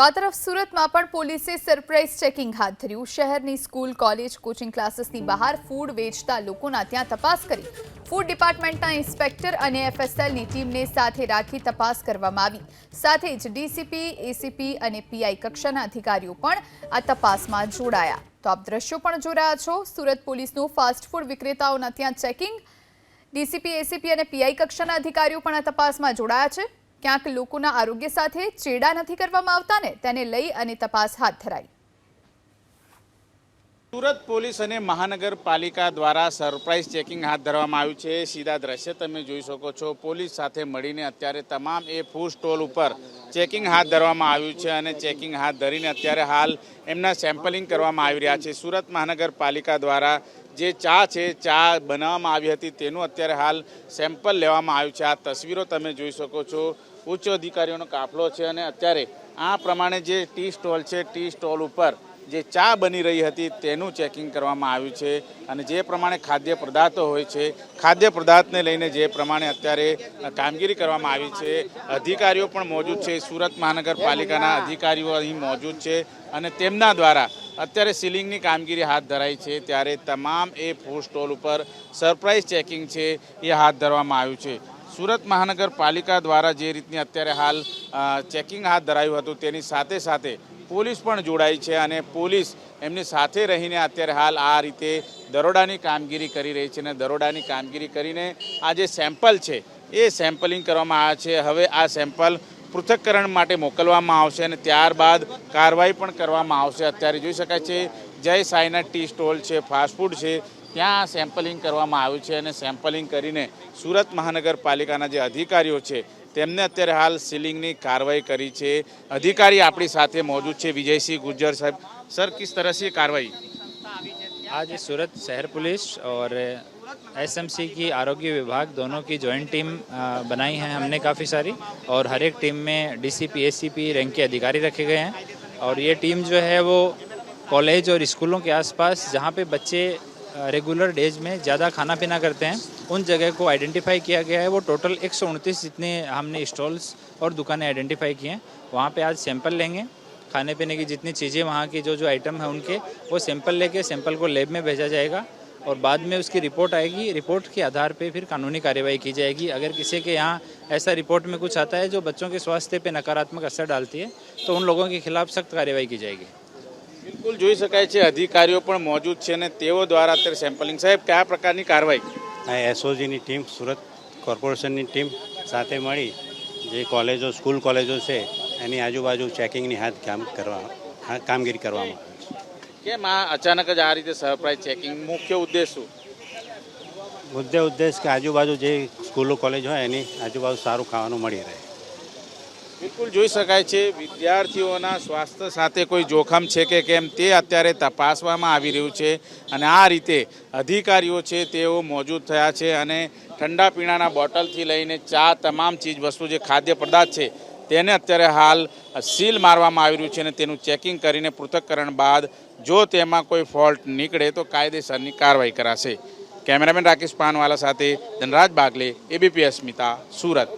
તો આ તરફ સુરતમાં પણ પોલીસે સરપ્રાઇઝ ચેકિંગ હાથ ધર્યું. શહેરની સ્કૂલ, કોલેજ, કોચિંગ ક્લાસીસની બહાર ફૂડ વેચતા લોકોના ત્યાં તપાસ કરી. ફૂડ ડિપાર્ટમેન્ટના ઇન્સ્પેક્ટર અને એફએસએલની ટીમને સાથે રાખી તપાસ કરવામાં આવી. સાથે જ ડીસીપી, એસીપી અને પીઆઈ કક્ષાના અધિકારીઓ પણ આ તપાસમાં જોડાયા. તો આપ દ્રશ્યો પણ જોઈ રહ્યા છો. સુરત પોલીસનું ફાસ્ટ ફૂડ વિક્રેતાઓના ત્યાં ચેકિંગ. ડીસીપી, એસીપી અને પીઆઈ કક્ષાના અધિકારીઓ પણ આ તપાસમાં જોડાયા છે. ક્યાંક લોકોના આરોગ્ય સાથે ચેડા નથી કરવામાં આવતા ને તેને લઈ અને તપાસ હાથ ધરાઈ. સુરત પોલીસ અને મહાનગરપાલિકા દ્વારા સરપ્રાઇઝ ચેકિંગ હાથ ધરવામાં આવ્યું છે. સીધા દ્રશ્ય તમે જોઈ શકો છો. પોલીસ સાથે મળીને અત્યારે તમામ એ ફૂડ સ્ટોલ ઉપર ચેકિંગ હાથ ધરવામાં આવ્યું છે અને ચેકિંગ હાથ ધરીને અત્યારે હાલ એમના સેમ્પલિંગ કરવામાં આવી રહ્યા છે. સુરત મહાનગરપાલિકા દ્વારા જે ચા છે, ચા બનાવવામાં આવી હતી તેનું અત્યારે હાલ સેમ્પલ લેવામાં આવ્યું છે. આ તસવીરો તમે જોઈ શકો છો. ઉચ્ચ અધિકારીઓનો કાફલો છે અને અત્યારે આ પ્રમાણે જે ટી સ્ટોલ છે, ટી સ્ટોલ ઉપર જે ચા બની રહી હતી તેનું ચેકિંગ કરવામાં આવ્યું છે અને જે પ્રમાણે ખાદ્ય પદાર્થો હોય છે, ખાદ્ય પદાર્થને લઈને જે પ્રમાણે અત્યારે કામગીરી કરવામાં આવી છે, અધિકારીઓ પણ મોજૂદ છે, સુરત મહાનગરપાલિકાના અધિકારીઓ અહીં મોજૂદ છે અને તેમના દ્વારા અત્યારે સીલિંગની કામગીરી હાથ ધરાઈ છે, ત્યારે તમામ એ ફૂડ સ્ટોલ ઉપર સરપ્રાઇઝ ચેકિંગ છે એ હાથ ધરવામાં આવ્યું છે. સુરત મહાનગરપાલિકા દ્વારા જે રીતની અત્યારે હાલ ચેકિંગ હાથ ધરાયું હતું તેની સાથે સાથે પોલીસ પણ જોડાઈ છે અને પોલીસ એમની સાથે રહીને અત્યારે હાલ આ રીતે દરોડાની કામગીરી કરી રહી છે અને દરોડાની કામગીરી કરીને આ જે સેમ્પલ છે, એ સેમ્પલિંગ કરવામાં આવ્યા છે. હવે આ સેમ્પલ પૃથક્કરણ માટે મોકલવામાં આવશે અને ત્યારબાદ કાર્યવાહી પણ કરવામાં આવશે. અત્યારે જોઈ શકાય છે જય સાઈના ટી સ્ટોલ છે ફાસ્ટફૂડ છે ત્યાં સેમ્પલિંગ કરવામાં આવ્યું છે અને સેમ્પલિંગ કરીને સુરત મહાનગરપાલિકાના જે અધિકારીઓ છે તેમને અત્યારે હાલ સીલિંગની કાર્યવાહી કરી છે અધિકારી આપણી સાથે મોજૂદ છે વિજયસિંહ ગુજ્જર સાહેબ સર કિસ तरह से ये कार्रवाई आज सूरत शहर पुलिस और एसएमसी की आरोग्य विभाग दोनों की जॉइंट टीम अ, बनाई है हमने काफ़ी सारी और हर एक टीम में डीसीपी एसीपी रैंक के अधिकारी रखे गए हैं और ये टीम जो है वो कॉलेज और स्कूलों के आसपास जहाँ पे बच्चे रेगुलर डेज़ में ज़्यादा खाना पीना करते हैं, उन जगह को आइडेंटिफाई किया गया है। वो टोटल एक सौ उनतीस जितने हमने स्टॉल्स और दुकानें आइडेंटिफाई की हैं, वहाँ पर आज सैंपल लेंगे। खाने पीने की जितनी चीज़ें वहाँ की जो जो आइटम है उनके, वो सैंपल लेके सैंपल को लैब में भेजा जाएगा और बाद में उसकी रिपोर्ट आएगी। रिपोर्ट के आधार पे फिर कानूनी कार्रवाई की जाएगी। अगर किसी के यहाँ ऐसा रिपोर्ट में कुछ आता है जो बच्चों के स्वास्थ्य पे नकारात्मक असर डालती है तो उन लोगों के खिलाफ सख्त कार्रवाई की जाएगी। બિલકુલ જોઈ શકાય છે. અધિકારીઓ પણ મોજૂદ છે અને તેઓ દ્વારા અત્યારે સેમ્પલિંગ સાહેબ કયા પ્રકારની કાર્યવાહી? આ એસઓજીની ટીમ સુરત કોર્પોરેશનની ટીમ સાથે મળી જે કોલેજો સ્કૂલ કોલેજો છે એની આજુબાજુ ચેકિંગની હાથ કામ કરવા કામગીરી કરવામાં આવે કેમ આ અચાનક જ આ રીતે સરપ્રાઇઝ ચેકિંગ મુખ્ય ઉદ્દેશ શું? મુદ્દે ઉદ્દેશ કે આજુબાજુ જે સ્કૂલો કોલેજ હોય એની આજુબાજુ સારું ખાવાનું મળી રહે. બિલકુલ જોઈ શકાય છે, વિદ્યાર્થીઓના સ્વાસ્થ્ય સાથે કોઈ જોખમ છે કે કેમ તે અત્યારે તપાસવામાં આવી રહ્યું છે અને આ રીતે અધિકારીઓ છે તેઓ મોજૂદ થયા છે અને ઠંડા પીણાના બોટલથી લઈને ચા તમામ ચીજ વસ્તુ જે ખાદ્ય પદાર્થ છે તેને અત્યારે હાલ સીલ મારવામાં આવી રહ્યું છે અને તેનું ચેકિંગ કરીને પૃથક્કરણ બાદ જો તેમાં કોઈ ફોલ્ટ નીકળે તો કાયદેસરની કાર્યવાહી કરાશે. કેમેરામેન રાકેશ પાનવાલા સાથે ધનરાજ બાગલે, એબીપી અસ્મિતા, સુરત.